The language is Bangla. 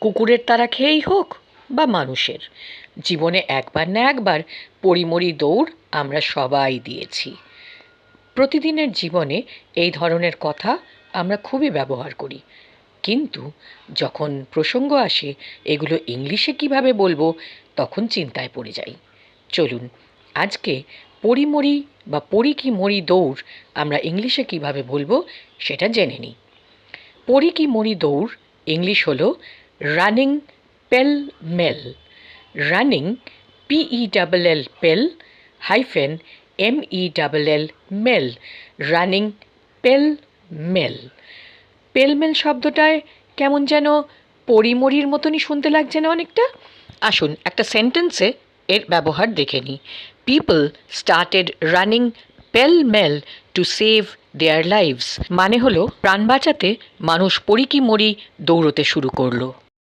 কুকুরের তারা খেয়েই হোক বা মানুষের। জীবনে একবার না একবার পরিমরি দৌড় আমরা সবাই দিয়েছি। প্রতিদিনের জীবনে এই ধরনের কথা আমরা খুবই ব্যবহার করি। কিন্তু যখন প্রসঙ্গ আসে, এগুলো ইংলিশে কীভাবে বলব, তখন চিন্তায় পড়ে যাই। চলুন, আজকে পরিমরি বা পরি কি মরি দৌড় আমরা ইংলিশে কীভাবে বলব, সেটা জেনে নিই। পরি কি মরি দৌড় ইংলিশ হলো running pell mell running P E double L pell hyphen M E double L mell running pell mell pell mell শব্দটায় কেমন যেন পরিমরির মতনই শুনতে লাগছে না অনেকটা? আসুন একটা সেন্টেন্সে এর ব্যবহার দেখে নিই। People started running pell mell to save their lives মানে হলো, প্রাণ বাঁচাতে মানুষ পরিকি মরি দৌড়তে শুরু করল।